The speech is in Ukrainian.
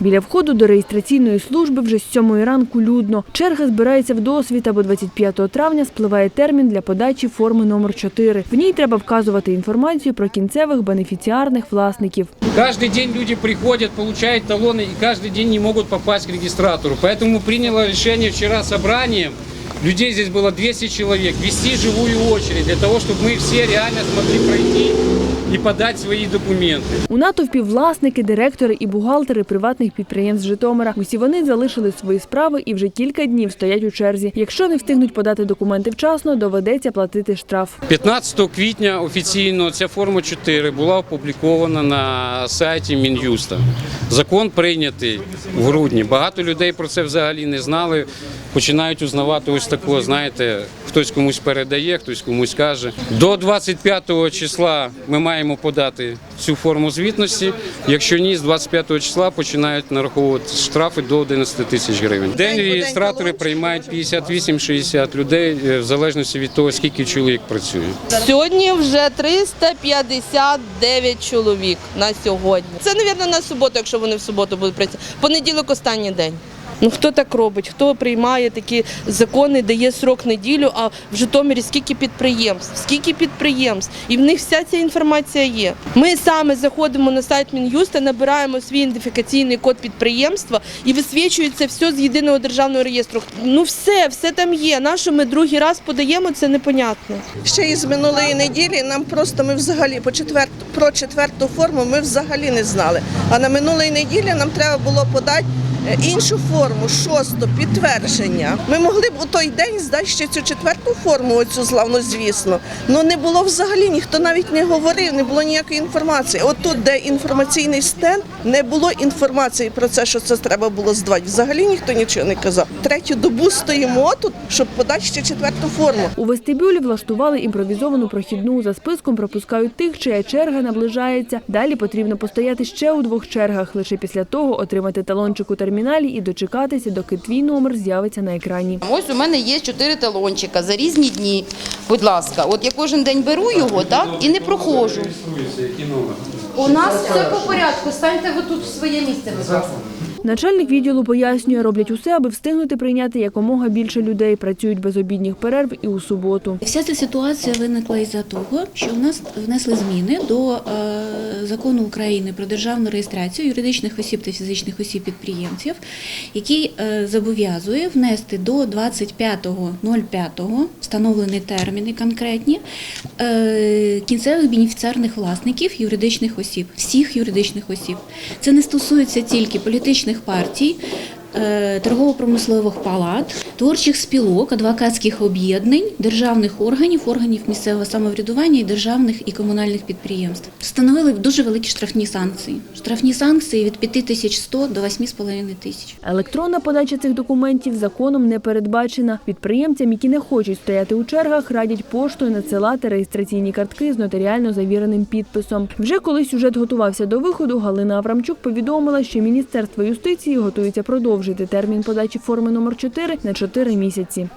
Біля входу до реєстраційної служби вже з сьомої ранку людно. Черга збирається в досвід, або 25 травня спливає термін для подачі форми номер 4. В ній треба вказувати інформацію про кінцевих бенефіціарних власників. Каждый день люди приходят, получают талоны и каждый день не могут попасть к регистратору. Поэтому приняло решение вчера собранием, людей здесь было 200 человек, вести живую очередь для того, чтобы мы все реально смогли пройти и подать свои документы. У натовпі власники, директори і бухгалтери приватних підприємств Житомира. Усі вони залишили свої справи і вже кілька днів стоять у черзі. Якщо не встигнуть подати документи вчасно, доведеться платити штраф. 15 квітня офіційно ця форма 4 була опублікована на сайті Мін'юста. Закон прийнятий в грудні. Багато людей про це взагалі не знали. Починають узнавати ось такого, знаєте, хтось комусь передає, хтось комусь каже. До 25 числа ми маємо подати цю форму звітності. Якщо ні, з 25 числа починають нараховувати штрафи до 11 тисяч гривень. День реєстратори приймають 58-60 людей е, в залежності від того, скільки чоловік працює. Сьогодні вже 359 чоловік на сьогодні. Це, мабуть, на суботу, якщо вони в суботу будуть працювати. Понеділок останній день. Ну хто так робить? Хто приймає такі закони, дає срок неділю, а в Житомирі скільки підприємств, скільки підприємств, і в них вся ця інформація є. Ми саме заходимо на сайт Мін'юста, набираємо свій ідентифікаційний код підприємства і висвічується все з єдиного державного реєстру. Ну все, все там є. Нащо ми другий раз подаємо, це непонятно. Ще із минулої неділі нам просто ми взагалі по четверту про четверту форму ми взагалі не знали. А на минулої неділі нам треба було подати іншу форму, шосту, підтвердження. Ми могли б у той день здати ще цю четверту форму, оцю славну, звісно. Ну не було взагалі, ніхто навіть не говорив, не було ніякої інформації. От тут, де інформаційний стенд, не було інформації про це, що це треба було здавати. Взагалі ніхто нічого не казав. Третю добу стоїмо тут, щоб подати ще четверту форму. У вестибюлі влаштували імпровізовану прохідну. За списком пропускають тих, чия черга наближається. Далі потрібно постояти ще у двох чергах. Лише після того отримати талончик у терміналі і дочекатися, доки твій номер з'явиться на екрані. Ось у мене є чотири талончика за різні дні. Будь ласка, от я кожен день беру його, так і не проходжу. У нас все по порядку. Станьте ви тут в своє місце, будь ласка. Начальник відділу пояснює, роблять усе, аби встигнути прийняти якомога більше людей. Працюють без обідніх перерв і у суботу. Вся ця ситуація виникла із-за того, що в нас внесли зміни до е, закону України про державну реєстрацію юридичних осіб та фізичних осіб підприємців, який е, зобов'язує внести до 25.05 встановлені терміни конкретні кінцевих бенефіціарних власників юридичних осіб, всіх юридичних осіб. Це не стосується тільки політичних партій. Е, Торгово-промислових палат, творчих спілок, адвокатських об'єднань, державних органів, органів місцевого самоврядування і державних і комунальних підприємств. Встановили дуже великі штрафні санкції. Штрафні санкції від 5100 до 8,5 тисяч. Електронна подача цих документів законом не передбачена. Підприємцям, які не хочуть стояти у чергах, радять поштою надсилати реєстраційні картки з нотаріально завіреним підписом. Вже коли сюжет готувався до виходу, Галина Аврамчук повідомила, що Міністерство юстиції готується продовжити термін подачі форми номер 4 на 4 місяці.